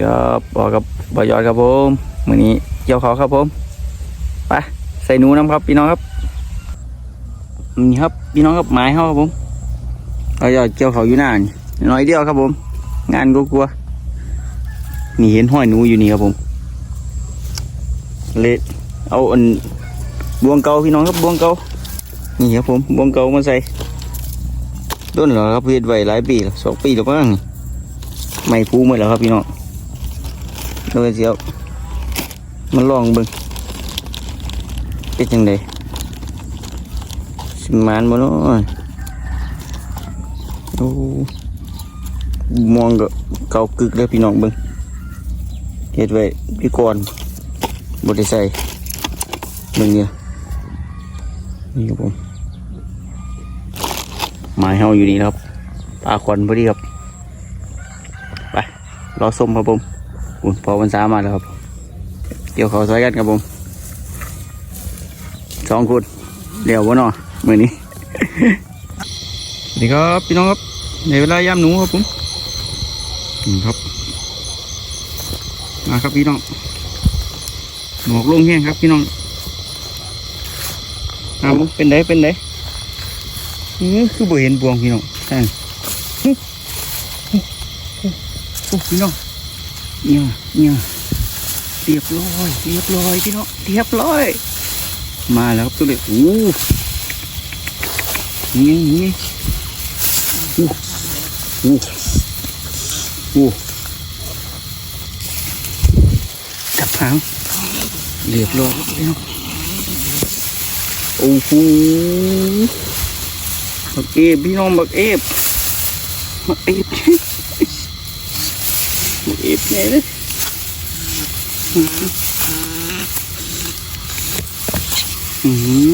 ครับอกกับบอยอดครับผมมือนี้เกี่ยวเขาครับผมไปใส่หนูน้ำครับพี่น้องครับนี่ครับพี่น้องครับหมายเขาครับผมบอยอดเกี่ยวเขาอยู่หน้านี่น้อยเดียวครับผม งานกลัวๆนี่เห็นห้อยหนูอยู่นี่ครับผมเละเอาอันบวงเกาพี่น้องครับบวงเกานี่ครับผมบวงเกามาใส่ต้นเหรอครับเฮ็ดไว้หลายปีสองปีแล้วมั้งนี่ไม่พูหมดแล้วครับพี่น้อง โดยเสียวมันลองเบิ่งเป็นจังไดสิมานบ่เนาะโอ้มองก็เกากึกเลยพี่น้องเบิ่งเฮ็ดไว้พี่ก่อนบ่ได้ใส่เบิ่งเนี่ยนี่ครับผมหมายเฮาอยู่นี่ครับปลาควันพอดีครับ ไป รอส้มครับผม พอวันสามาแล้วครับ เกี่ยวเขาซอยกันครับผมสองคนเดี๋ยววะเนาะมือนี้สวัสดีครับพี่น้องครับในเวลายามหนูครับผมนี่ครับมาครับพี่น้องหมอกลงแห้งครับพี่น้องอาบุเป็นไดเป็นไดอื้อคือบ่เห็นบวงพี่น้องใช่พี่น้อง เนี่ยเนี่ยเรียบร้อย เรียบร้อยพี่น้องเรียบร้อย มาแล้วครับตัวเล็กโอ้นี่ไงนี่ไงโอ้โอ้โอ้จับหางเรียบร้อยพี่น้องโอ้โหบักเอฟพี่น้องบักเอฟบักเอฟ บักเอฟไงเลยอืม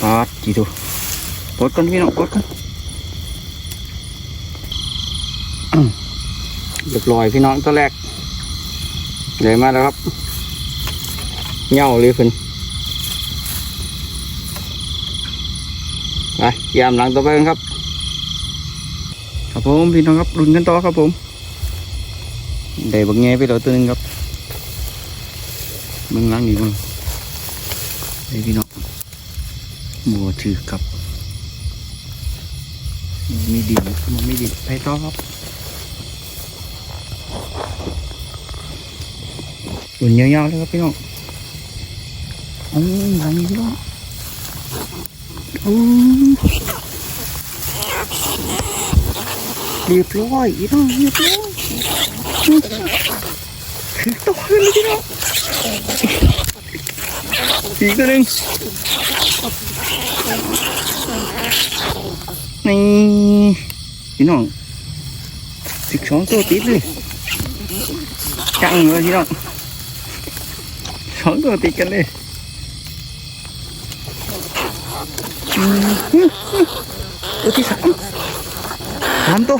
ปาดจีดูปลดกันพี่น้องปลดกันเรียบร้อยพี่น้องตัวแรกเลยมาแล้วครับเหง่าเลยเพิ่นไปยามหลังต่อไปกันครับ ครับผมพี่น้องครับรุนกันต่อครับผม ได้บักแง่ไปแล้วตัวนึงครับมึงล้างดีมึงไอพี่น้องมัวถือกับมีดินมันมีดินไปต่อครับหุ่นยาวๆเลยครับพี่น้องโอ้ยหลังนี้พี่น้องโอ้ยเรียบร้อยพี่น้องเรียบร้อย ตัวเลยพี่น้องอีกตัวหนึ่งนี่พี่น้องสิบสองตัวติดเลยจังเลยพี่น้องสองตัวติดกันเลยตัวที่สามสามตัว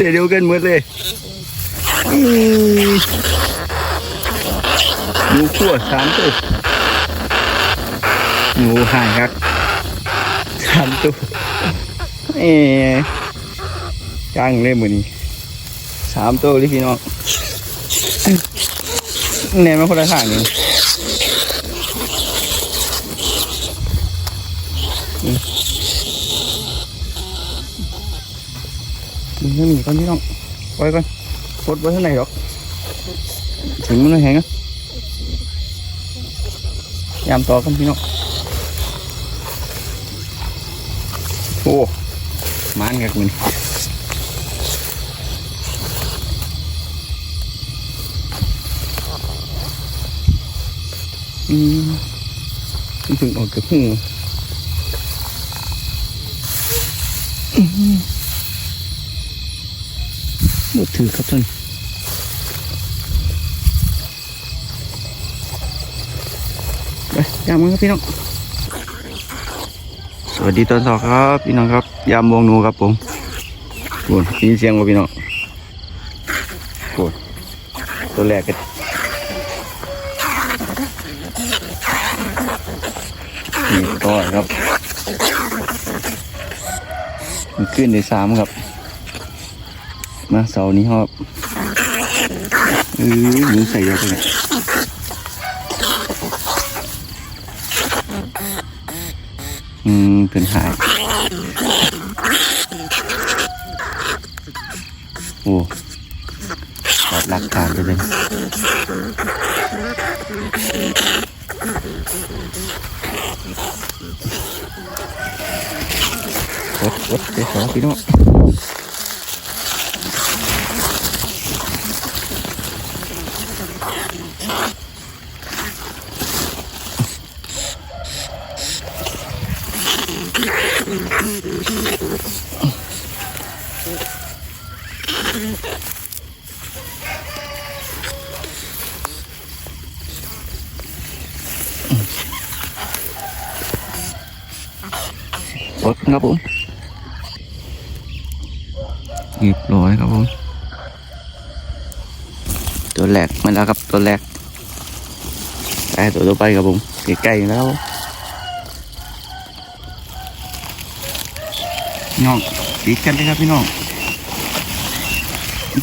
เสียเดียวกันหมดเลยอืมหมูขั่วสามตัวหมูห่างครับสามตัวเอ๊จังเลยมือนี้สามตัวเลยพี่น้องแน่มาคนละทางนี่มึงไม่ มีก่อนพี่น้องปล่อยก่อนปลดไว้ข้างในหรอกถึงมันแหงอะยามต่อกันพี่น้องโอ้มานกับมันอืมมันเพิ่งออกจากหูอื้อ หมดถือครับท่านไปยามมือครับพี่น้อง สวัสดีตอนสองครับ พี่น้องครับ ยามวงหนูครับผมโวดยินเสียงว่าพี่น้องโวนตัวแรกกันนี่ต่อครับ ขึ้นในสามครับ มาเสาร์นี้ฮอบเออหนูใส่ยอะไปเนี่ยอืมเป็นหาย โอ้ตัดหลักฐานไปเลยวัดวัดเดี๋ยวของพี่น้อง วัดครับผมเรียบร้อยครับผมตัวแร พี่น้องติดกันเลยครับพี่น้อง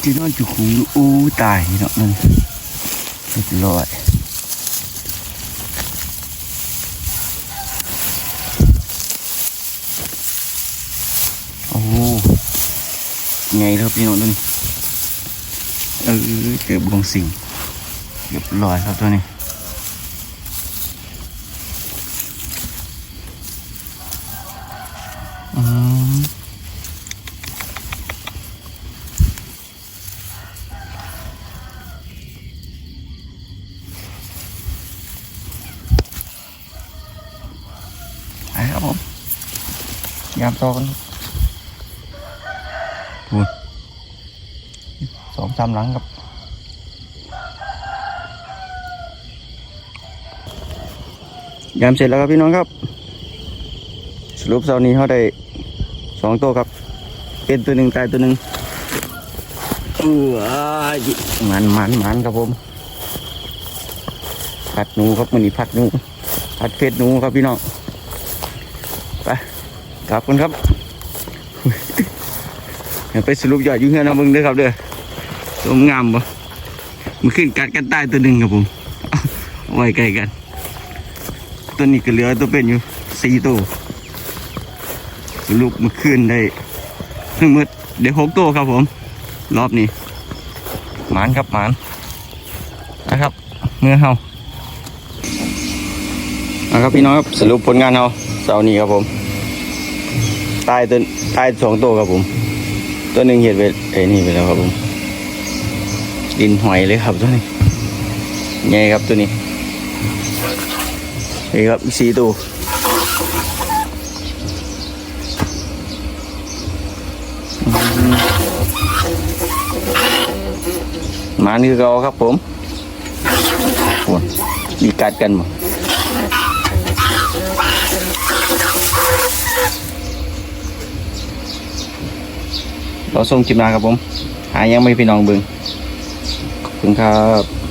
จีนอนจุกหูอยู่อู้ตายเนาะนั่นเรียบร้อยโอ้ไงครับพี่น้องตัวนี้เออเกือบบวงสิงเรียบร้อยครับตัวนี้อืมไปครับผม ยามต่อกันพูดสองสามหลังครับยามเสร็จแล้วครับพี่น้องครับ สรุปเสาร์นี้เขาได้สองตัวครับ เป็นตัวหนึ่งตายตัวหนึ่งอู้อ้ายมันมันมันครับผมผัดหนูครับมันนี่ผัดหนูผัดเผ็ดหนูครับพี่น้องไป กลับกันครับเดี๋ยวไปสรุปยอดยุ่งเงินเอาเบิ่งเด้อครับเด้อตัวงามบ่มันขึ้นกัดกันใต้ตัวหนึ่งครับผมไว้ใกล้กัน ตัวนี้ก็เหลือตัวเป็นอยู่สี่ตัวสรุปมื่อคืนได้ทั้งหมดได้หกตัวครับผม รอบนี้หมานครับหมานนะครับเมื่อเฮานะครับพี่น้องครับสรุปผลงานเฮาเสาร์นี้ครับผม ตายตัวตายสองตัวครับผม ตัวหนึ่งเห็ดไปไอ้นี่ไปแล้วครับผม ดินหอยเลยครับตัวนี้ใหญ่ครับตัวนี้นี่ครับอีกสี่ตัวมานี่คือเราครับผมโอ้ยมีกัดกันมั้ ราส่งจิมนาครับผม หายังไม่พี่น้องเบึงขอบคุณครับ